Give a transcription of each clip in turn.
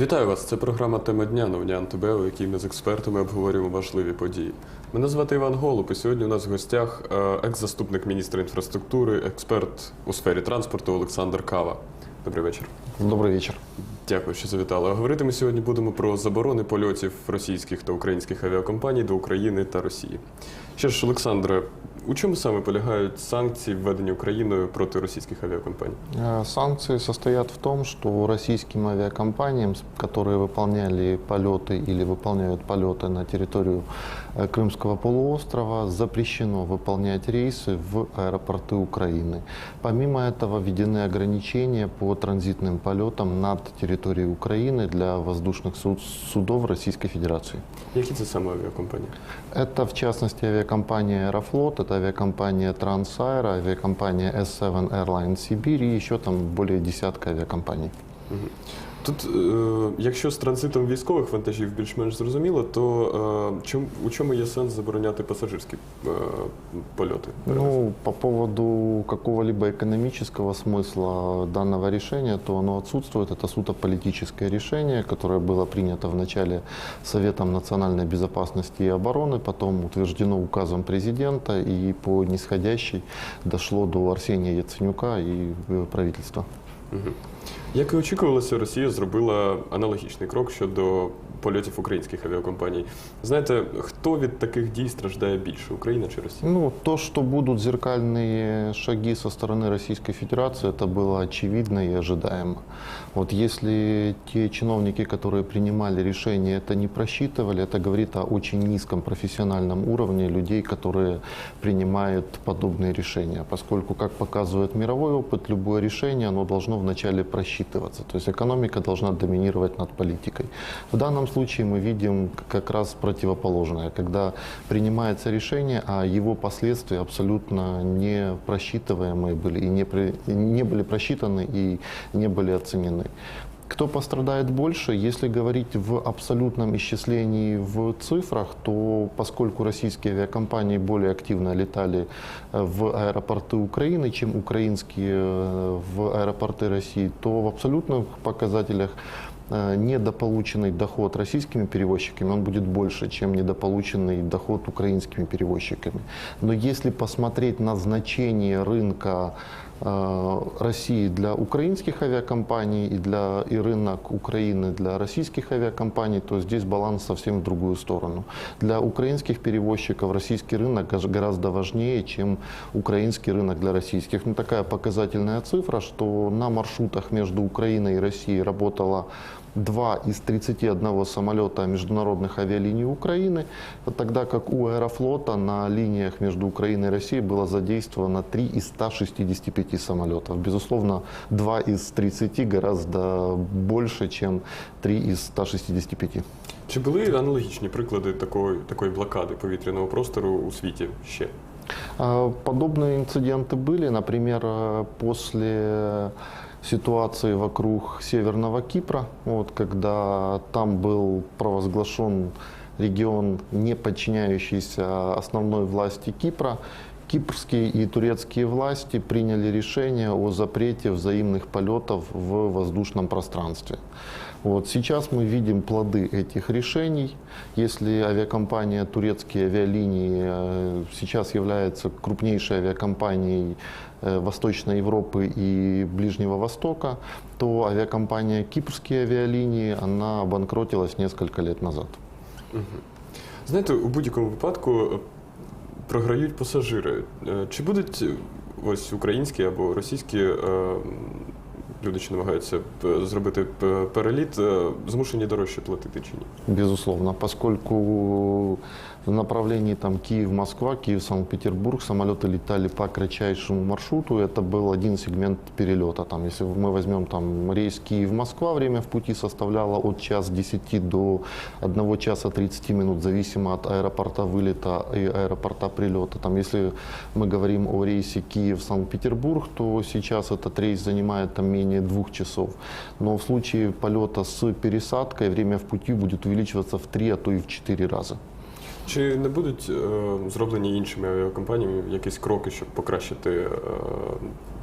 Вітаю вас! Це програма Тема дня Новня НТБ, у якій ми з експертами обговорюємо важливі події. Мене звати Іван Голуб, і сьогодні у нас в гостях е, екс-заступник міністра інфраструктури, експерт у сфері транспорту Олександр Кава. Добрий вечір. Добрый вечер. Дякую, що завітали. А говорити ми сьогодні будемо про заборони польотів російських та українських авіакомпаній до України та Росії. Що ж, Олександре, у чому саме полягають санкції, введені Україною проти російських авіакомпаній? Э, Санкции состоят в том, что российским авиакомпаниям, с- которые выполняли полеты или выполняют полеты на территорию э, Крымского полуострова, запрещено выполнять рейсы в аэропорты Украины. Помимо этого введены ограничения по транзитным полетам над территорией Украины для воздушных суд- судов Российской Федерации. Які це саме авіакомпанії? Это, в частности, авиакомпания «Аэрофлот», это авиакомпания «Трансаэро», авиакомпания S7 Airlines Сибирь и еще там более десятка авиакомпаний. Тут, е, якщо з транзитом військових вантажів більш-менш зрозуміло, то е, чом, у чому є сенс забороняти пасажирські е, польоти? Ну, по поводу какого-либо экономического смысла данного решения, то оно отсутствует. Это суто политическое решение, которое было принято в начале Советом национальной безопасности и обороны, потом утверждено указом президента и по нисходящей дошло до Арсения Яценюка и э, правительства. Мгм. Як і очікувалося, Росія зробила аналогічний крок щодо польотів українських авіакомпаній. Знаєте, хто від таких дій страждає більше Україна чи Росія? Ну, то, что будут зеркальные шаги со стороны Российской Федерации, это было очевидно и ожидаемо. Вот если те чиновники, которые принимали решения, это не просчитывали, это говорит о очень низком профессиональном уровне людей, которые принимают подобные решения. Поскольку, как показывает мировой опыт, любое решение, оно должно вначале просчитываться. То есть экономика должна доминировать над политикой. В данном случае мы видим как раз противоположное, когда принимается решение, а его последствия абсолютно не просчитываемые были и не, при- не были просчитаны и не были оценены. Кто пострадает больше, если говорить в абсолютном исчислении в цифрах, то поскольку российские авиакомпании более активно летали э, в аэропорты Украины, чем украинские э, в аэропорты России, то в абсолютных показателях э, недополученный доход российскими перевозчиками, он будет больше, чем недополученный доход украинскими перевозчиками. Но если посмотреть на значение рынка России для украинских авиакомпаний и, для, и рынок Украины для российских авиакомпаний, то здесь баланс совсем в другую сторону. Для украинских перевозчиков российский рынок гораздо важнее, чем украинский рынок для российских. Ну, такая показательная цифра, что на маршрутах между Украиной и Россией работало два из 31 самолета международных авиалиний Украины, тогда как у Аэрофлота на линиях между Украиной и Россией было задействовано 3 из 165 самолетов. Безусловно, 2 из 30 гораздо больше, чем 3 из 165. Чи були аналогічні приклади такої, такої блокади повітряного простору у світі ще? А, Подобные инциденты были, например, э, после ситуации вокруг Северного Кипра, вот, когда там был провозглашен регион, не подчиняющийся основной власти Кипра, Кипрские и турецкие власти приняли решение о запрете взаимных полетов в воздушном пространстве. Вот сейчас мы видим плоды этих решений. Если авиакомпания «Турецкие авиалинии» э, сейчас является крупнейшей авиакомпанией э, Восточной Европы и Ближнего Востока, то авиакомпания «Кипрские авиалинии» она обанкротилась несколько лет назад. Знаєте, у будь-якому випадку е, програють пасажири. Е, Чи будуть е, ось українські або російські е, люди, що намагаються е, зробити п- переліт, е, змушені дорожче платити чи ні? Безусловно, поскольку в направлении там Киев-Москва, Киев-Санкт-Петербург самолеты летали по кратчайшему маршруту, это был один сегмент перелета. Там, если мы возьмем там, рейс Киев-Москва, время в пути составляло от час 10 до 1 часа 30 минут, зависимо от аэропорта вылета и аэропорта прилета. Там, если мы говорим о рейсе Киев-Санкт-Петербург, то сейчас этот рейс занимает там, менее двух часов. Но в случае полета с пересадкой время в пути будет увеличиваться в три, а то и в 4 раза. Чи не будуть е, зроблені іншими авіакомпаніями якісь кроки, щоб покращити е,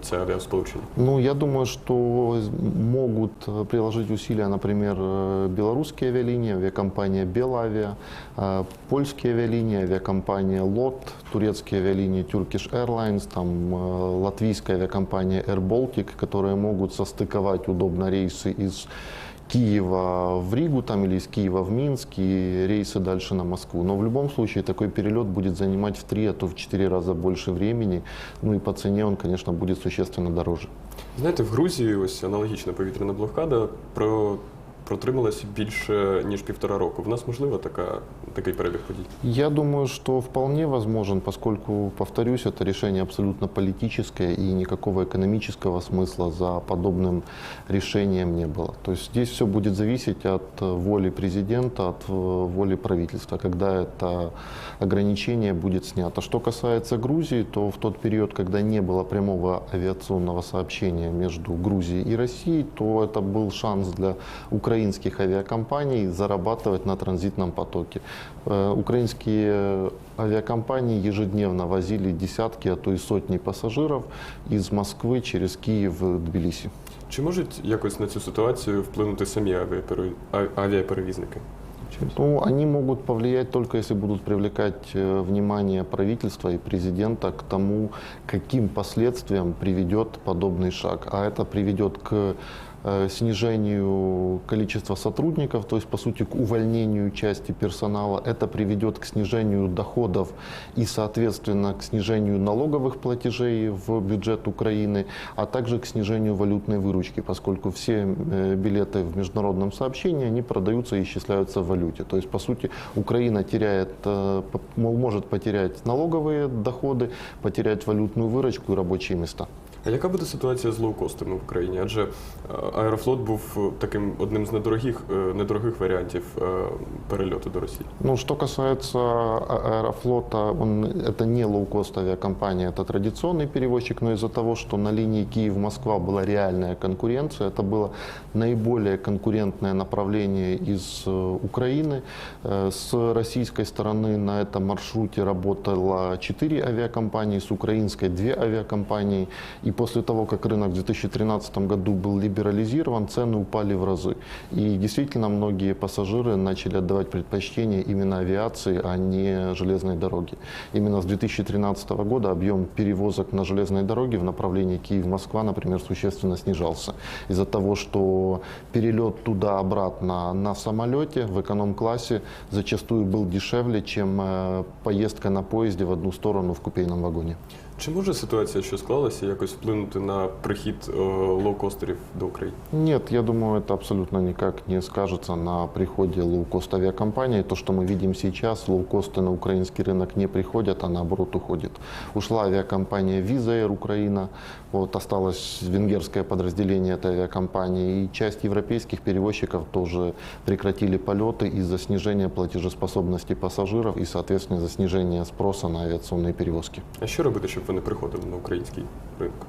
це авіасполучення? Ну, я думаю, что могут э, приложить усилия, например, э, белорусские авиалинии, авиакомпания Белавиа, э, польские авиалинии, авиакомпания ЛОТ, турецкие авиалинии Turkish Airlines, там, латвийская авиакомпания Air Baltic, которые могут состыковать удобно рейсы из Киева в Ригу там, или из Киева в Минск и рейсы дальше на Москву. Но в любом случае такой перелет будет занимать в три, а то в четыре раза больше времени. Ну и по цене он, конечно, будет существенно дороже. Знаєте, в Грузії ось аналогічна повітряна блокада про, протрималася більше ніж півтора року. В нас можлива така, такий перебіг подій? Я думаю, что вполне возможен, поскольку, повторюсь, это решение абсолютно политическое и никакого экономического смысла за подобным решением не было. То есть здесь все будет зависеть от э, воли президента, от э, воли правительства, когда это ограничение будет снято. Что касается Грузии, то в тот период, когда не было прямого авиационного сообщения между Грузией и Россией, то это был шанс для украинских авиакомпаний зарабатывать на транзитном потоке. Э, Украинские авиакомпании ежедневно возили десятки, а то и сотни пассажиров из Москвы через Киев в Тбилиси. Чи можуть якось на цю ситуацію вплинути самі авіапере- а- авіаперевізники? Ну, они могут повлиять только если будут привлекать э, внимание правительства и президента к тому, каким последствиям приведет подобный шаг. А это приведет к э, снижению количества сотрудников, то есть, по сути, к увольнению части персонала. Это приведет к снижению доходов и, соответственно, к снижению налоговых платежей в бюджет Украины, а также к снижению валютной выручки, поскольку все э, билеты в международном сообщении, они продаются и исчисляются в валюте. То есть, по сути, Украина теряет, э, может потерять налоговые доходы, потерять валютную выручку и рабочие места. А яка буде ситуація з лоукостами в Україні? Адже е, Аерофлот був е, таким одним з недорогих, е, недорогих варіантів е, перельоту до Росії. Ну, что касается а- Аэрофлота, он, это не лоукост авиакомпания, это традиционный перевозчик, но из-за того, что на линии Киев-Москва была реальная конкуренция, это было наиболее конкурентное направление из э, Украины. Э, С российской стороны на этом маршруте работало 4 авиакомпании, с украинской 2 авиакомпании. И после того, как рынок в 2013 году был либерализирован, цены упали в разы. И действительно многие пассажиры начали отдавать предпочтение именно авиации, а не железной дороге. Именно с 2013 года объем перевозок на железной дороге в направлении Киев-Москва, например, существенно снижался. Из-за того, что перелет туда-обратно на самолете в эконом-классе зачастую был дешевле, чем э, поездка на поезде в одну сторону в купейном вагоне. Чи може ситуація, що склалася, якось вплинути на прихід е, лоукостерів до України? Нет, я думаю, это абсолютно никак не скажется на приходе лоукост авиакомпаний. То, что мы видим сейчас, лоукосты на украинский рынок не приходят, а наоборот уходят. Ушла авиакомпания Visa Air Украина, вот осталось венгерское подразделение этой авиакомпании, и часть европейских перевозчиков тоже прекратили полеты из-за снижения платежеспособности пассажиров и, соответственно, из-за снижения спроса на авиационные перевозки. А що робити, щоб вони приходили на український ринок?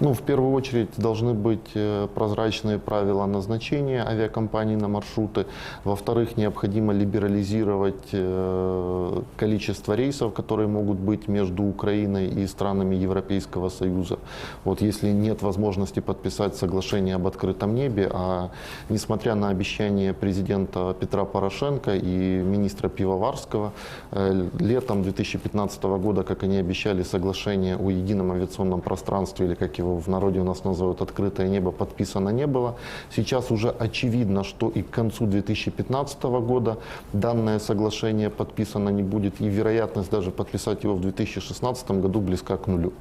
Ну, в первую очередь должны быть э, прозрачные правила назначения авиакомпаний на маршруты. Во-вторых, необходимо либерализировать э, количество рейсов, которые могут быть между Украиной и странами Европейского Союза. Вот если нет возможности подписать соглашение об открытом небе, а несмотря на обещание президента Петра Порошенко и министра Пивоварского, э, летом 2015 года, как они обещали, соглашение о едином авиационном пространстве, или как его в народе у нас называют открытое небо, подписано не было. Сейчас уже очевидно, что и к концу 2015 года данное соглашение подписано не будет, и вероятность даже подписать его в 2016 году близка к нулю.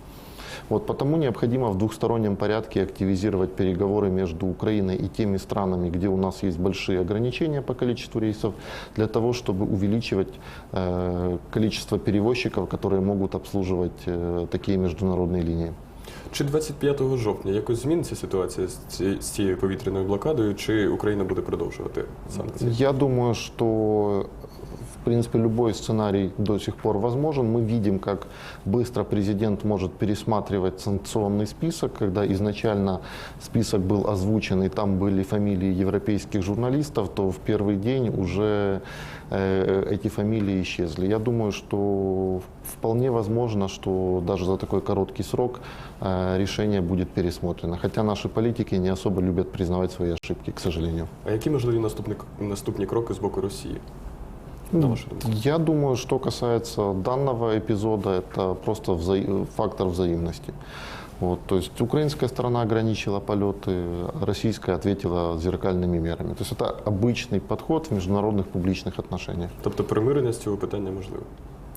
Вот потому необходимо в двухстороннем порядке активизировать переговоры между Украиной и теми странами, где у нас есть большие ограничения по количеству рейсов, для того, чтобы увеличивать э, количество перевозчиков, которые могут обслуживать э, такие международные линии. Чи 25 жовтня якось зміниться ситуація з ці- з цією повітряною блокадою, чи Україна буде продовжувати санкції? Я думаю, что в принципе, любой сценарий до сих пор возможен. Мы видим, как быстро президент может пересматривать санкционный список, когда изначально список был озвучен, и там были фамилии европейских журналистов, то в первый день уже э, эти фамилии исчезли. Я думаю, что вполне возможно, что даже за такой короткий срок э, решение будет пересмотрено. Хотя наши политики не особо любят признавать свои ошибки, к сожалению. А які можливі наступні, наступні кроки з боку Росії? Думку? Я думаю, что касается данного эпизода, это просто взаи- фактор взаимности. Вот, то есть украинская сторона ограничила полеты, российская ответила зеркальными мерами. То есть это обычный подход в международных публичных отношениях. Тобто примирення з цього питання можливе.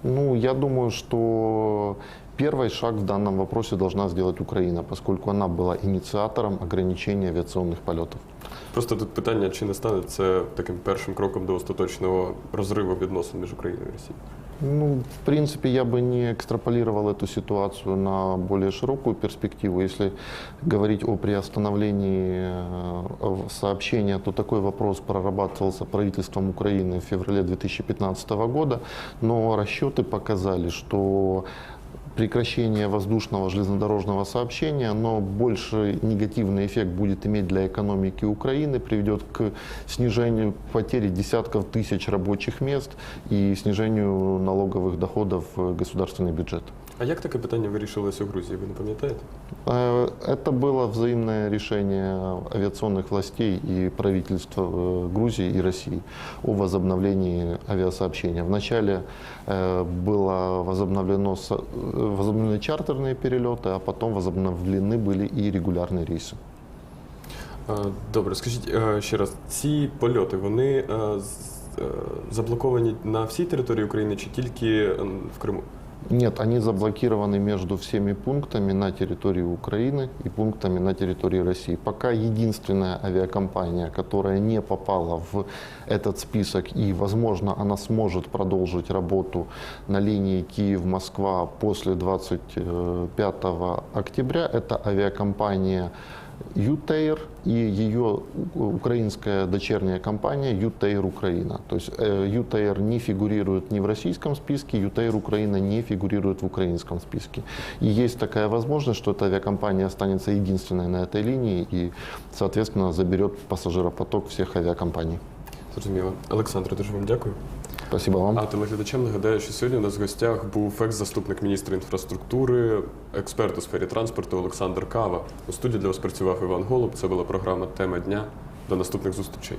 Ну, я думаю, что первый шаг в данном вопросе должна сделать Украина, поскольку она была инициатором ограничения авиационных полетов. Просто тут питання, чи не стане це таким першим кроком до остаточного розриву відносин між Україною і Росією? Ну, в принципе, я бы не экстраполировал эту ситуацию на более широкую перспективу. Если говорить о приостановлении э, сообщения, то такой вопрос прорабатывался правительством Украины в феврале 2015 года, но расчеты показали, что прекращение воздушного железнодорожного сообщения, но больше негативный эффект будет иметь для экономики Украины, приведет к снижению потери десятков тысяч рабочих мест и снижению налоговых доходов в государственный бюджет. А як таке питання вирішилось у Грузії? Ви не пам'ятаєте? Э, Это было взаимное решение авиационных властей и правительства э, Грузии и России о возобновлении авиасообщения. Вначале э, было возобновлено, со- э, возобновлены чартерные перелеты, а потом возобновлены были и регулярные рейсы. А, Добре, скажіть е, ще раз, ці польоти вони е, з- е, заблоковані на всій території України чи тільки е, в Криму? Нет, они заблокированы между всеми пунктами на территории Украины и пунктами на территории России. Пока единственная авиакомпания, которая не попала в этот список и, возможно, она сможет продолжить работу на линии Киев-Москва после 25 октября, это авиакомпания ЮТЕЙР и ее украинская дочерняя компания ЮТЕЙР Украина. То есть ЮТЕЙР не фигурирует ни в российском списке, ЮТЕЙР Украина не фигурирует в украинском списке. И есть такая возможность, что эта авиакомпания останется единственной на этой линии и, соответственно, заберет пассажиропоток всех авиакомпаний. Зрозуміло. Олександре, дуже вам дякую. Спасибо вам. А телеглядачам нагадаю, що сьогодні у нас в гостях був екс-заступник міністра інфраструктури, експерт у сфері транспорту Олександр Кава. У студії для вас працював Іван Голуб. Це була програма Тема дня. До наступних зустрічей.